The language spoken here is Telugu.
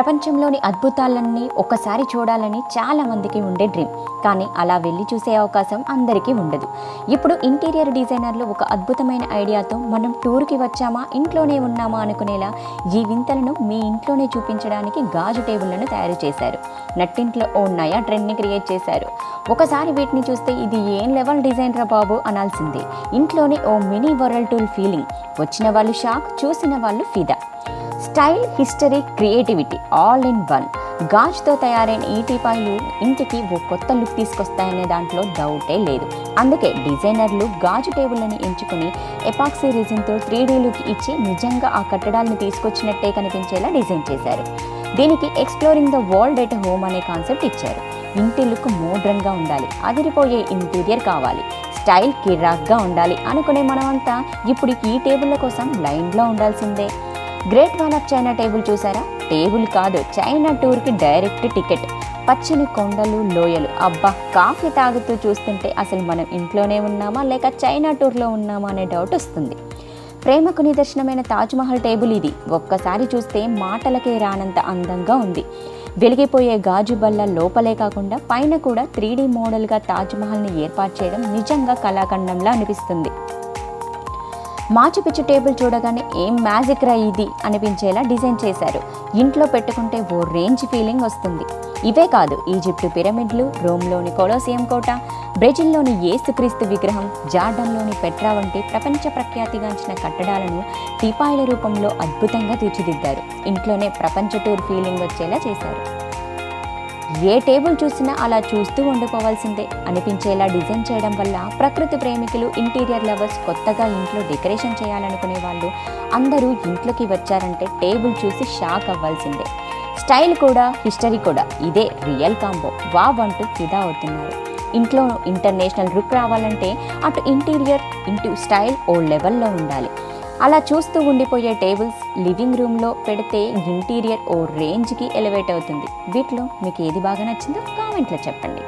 ప్రపంచంలోని అద్భుతాలన్నీ ఒక్కసారి చూడాలని చాలా మందికి ఉండే డ్రీమ్. కానీ అలా వెళ్ళి చూసే అవకాశం అందరికీ ఉండదు. ఇప్పుడు ఇంటీరియర్ డిజైనర్లు ఒక అద్భుతమైన ఐడియాతో మనం టూర్కి వచ్చామా ఇంట్లోనే ఉన్నామా అనుకునేలా ఈ వింతలను మీ ఇంట్లోనే చూపించడానికి గాజు టేబుల్లను తయారు చేశారు. నట్టింట్లో ఓ నయా ట్రెండ్ని క్రియేట్ చేశారు. ఒకసారి వీటిని చూస్తే ఇది ఏం లెవెల్ డిజైన్ రా బాబు అనాల్సిందే. ఇంట్లోనే ఓ మినీ వరల్డ్ టూల్ ఫీలింగ్. వచ్చిన వాళ్ళు షాక్ చూసిన వాళ్ళు ఫిదా. Style history creativity all in one. గాజ్తో తయారైన ఈ టీపాయిలు ఇంటికి ఓ కొత్త లుక్ తీసుకొస్తాయనే దాంట్లో డౌటే లేదు. అందుకే డిజైనర్లు గాజు టేబుల్ని ఎంచుకుని ఎపాక్సీ రీజన్తో త్రీ డీ లుక్ ఇచ్చి నిజంగా ఆ కట్టడాలను తీసుకొచ్చినట్టే కనిపించేలా డిజైన్ చేశారు. దీనికి exploring the world at home అనే కాన్సెప్ట్ ఇచ్చారు. ఇంటి లుక్ మోడ్రన్గా ఉండాలి అదిరిపోయే ఇంటీరియర్ కావాలి స్టైల్ కిరాక్గా ఉండాలి అనుకునే మనమంతా ఇప్పుడు ఈ టేబుల్ల కోసం లైన్లో ఉండాల్సిందే. Great wall of China table చూసారా? టేబుల్ కాదు చైనా టూర్కి డైరెక్ట్ టికెట్. పచ్చని కొండలు లోయలు. అబ్బా కాఫీ తాగుతూ చూస్తుంటే అసలు మనం ఇంట్లోనే ఉన్నామా లేక చైనా టూర్లో ఉన్నామా అనే డౌట్ వస్తుంది. ప్రేమకు నిదర్శనమైన తాజ్మహల్ టేబుల్ ఇది. ఒక్కసారి చూస్తే మాటలకే రానంత అందంగా ఉంది. వెలిగిపోయే గాజు బల్ల లోపలే కాకుండా పైన కూడా త్రీ డీ మోడల్గా తాజ్మహల్ని ఏర్పాటు చేయడం నిజంగా కళాఖండంలా అనిపిస్తుంది. మాచుపిచ్చు టేబుల్ చూడగానే ఏం మ్యాజిక్ రా ఇది అనిపించేలా డిజైన్ చేశారు. ఇంట్లో పెట్టుకుంటే ఓ రేంజ్ ఫీలింగ్ వస్తుంది. ఇవే కాదు ఈజిప్టు పిరమిడ్లు రోమ్లోని కొలోసియం కోట బ్రెజిల్లోని ఏసుక్రీస్తు విగ్రహం జార్డన్లోని పెట్రా వంటి ప్రపంచ ప్రఖ్యాతిగాంచిన కట్టడాలను టీపాయిల రూపంలో అద్భుతంగా తీర్చిదిద్దారు. ఇంట్లోనే ప్రపంచ టూర్ ఫీలింగ్ వచ్చేలా చేశారు. ఏ టేబుల్ చూసినా అలా చూస్తూ ఉండిపోవాల్సిందే అనిపించేలా డిజైన్ చేయడం వల్ల ప్రకృతి ప్రేమికులు ఇంటీరియర్ లవర్స్ కొత్తగా ఇంట్లో డెకరేషన్ చేయాలనుకునే వాళ్ళు అందరూ ఇంట్లోకి వచ్చారంటే టేబుల్ చూసి షాక్ అవ్వాల్సిందే. స్టైల్ కూడా హిస్టరీ కూడా ఇదే రియల్ కాంబో. వావ్ అంటూ ఫిదా అవుతున్నారు. ఇంట్లో ఇంటర్నేషనల్ లుక్ రావాలంటే అటు ఇంటీరియర్ ఇంటూ స్టైల్ ఓ లెవెల్లో ఉండాలి. అలా చూస్తూ ఉండిపోయే టేబుల్స్ లివింగ్ రూమ్లో పెడితే ఇంటీరియర్ ఓ రేంజ్కి ఎలివేట్ అవుతుంది. వీటిలో మీకు ఏది బాగా నచ్చిందో కామెంట్లో చెప్పండి.